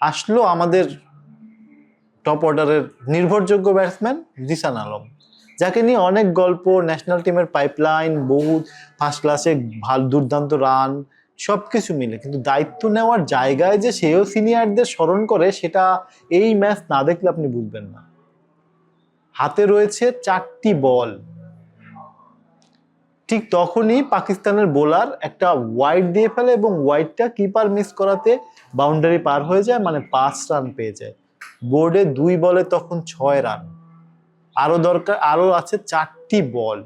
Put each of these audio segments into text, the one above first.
আসলো আমাদের টপ অর্ডারের নির্ভরযোগ্য ব্যাটসম্যান জিসান আলম, যাকে নিয়ে অনেক গল্প ন্যাশনাল টিমের পাইপলাইন বহু ফার্স্ট ক্লাসে ভালো দুর্দান্ত রান সব কিছু মিলে। কিন্তু দায়িত্ব নেওয়ার জায়গায় যে সেও সিনিয়রদের স্মরণ করে, সেটা এই ম্যাচ না দেখলে আপনি বুঝবেন না। হাতে রয়েছে চারটি বল ঠিক তখনই পাকিস্তানের বোলার একটা ওয়াইড দিয়ে ফেলে এবং ওয়াইডটা কিপার মিস করাতে বাউন্ডারি পার হয়ে যায় মানে পাঁচ রান পেয়ে যায়। বোর্ডে দুই বলে তখন ছয় রান আরও দরকার, আরও আছে চারটি বল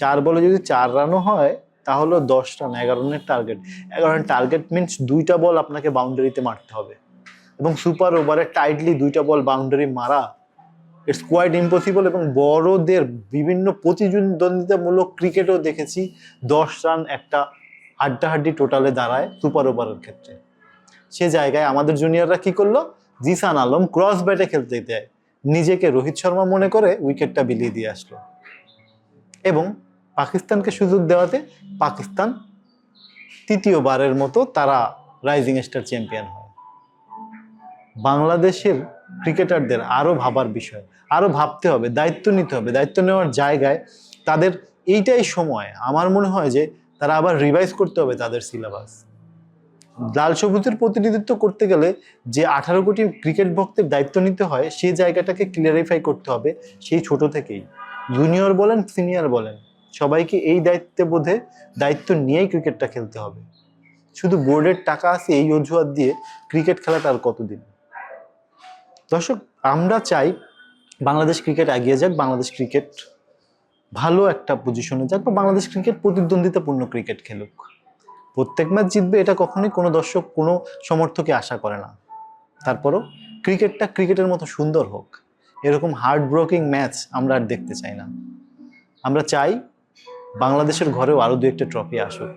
চার বলে যদি চার রানও হয়, তাহলে দশ রান এগারো রানের টার্গেট এগারো রান টার্গেট মিনস দুইটা বল আপনাকে বাউন্ডারিতে মারতে হবে। এবং সুপার ওভারে টাইটলি দুইটা বল বাউন্ডারি মারা ইটস কোয়াইট ইম্পসিবল এবং বড়দের বিভিন্ন প্রতিদ্বন্দ্বিতামূলক ক্রিকেটও দেখেছি। দশ রান একটা হাড্ডাহাড্ডি টোটালে দাঁড়ায় সুপার ওভারের ক্ষেত্রে। সে জায়গায় আমাদের জুনিয়ররা কি করল? জিসান আলম ক্রস ব্যাটে খেলতে দেয়। নিজেকে রোহিত শর্মা মনে করে উইকেটটা বিলিয়ে দিয়ে আসলো। এবং পাকিস্তানকে সুযোগ দেওয়াতে পাকিস্তান তৃতীয়বারের মতো তারা রাইজিং স্টার চ্যাম্পিয়ন হয়। বাংলাদেশের ক্রিকেটারদের আরও ভাবার বিষয় আরও ভাবতে হবে, দায়িত্ব নিতে হবে, দায়িত্ব নেওয়ার জায়গায় তাদের এইটাই সময়। আমার মনে হয় যে তারা আবার রিভাইজ করতে হবে তাদের সিলেবাস লাল সবুজের প্রতিনিধিত্ব করতে গেলে যে আঠারো কোটি ক্রিকেট ভক্তের দায়িত্ব নিতে হয়, সেই জায়গাটাকে ক্লিয়ারিফাই করতে হবে, সেই ছোট থেকেই। জুনিয়র বলেন সিনিয়র বলেন, সবাইকে এই দায়িত্বে বোধে দায়িত্ব নিয়েই ক্রিকেটটা খেলতে হবে। শুধু বোর্ডের টাকা আছে, এই অজুহাত দিয়ে ক্রিকেট খেলাটা আর কতদিন? দর্শক, আমরা চাই বাংলাদেশ ক্রিকেট এগিয়ে যাক, বাংলাদেশ ক্রিকেট ভালো একটা পজিশনে যাক বা বাংলাদেশ ক্রিকেট প্রতিদ্বন্দ্বিতাপূর্ণ ক্রিকেট খেলুক। প্রত্যেক ম্যাচ জিতবে এটা কখনোই কোনো দর্শক, কোনো সমর্থকে আশা করে না। তারপরও ক্রিকেটটা ক্রিকেটের মতো সুন্দর হোক, এরকম হার্ড ব্রোকিং ম্যাচ আমরা আর দেখতে চাই না। আমরা চাই বাংলাদেশের ঘরেও আরও দু একটা ট্রফি আসুক।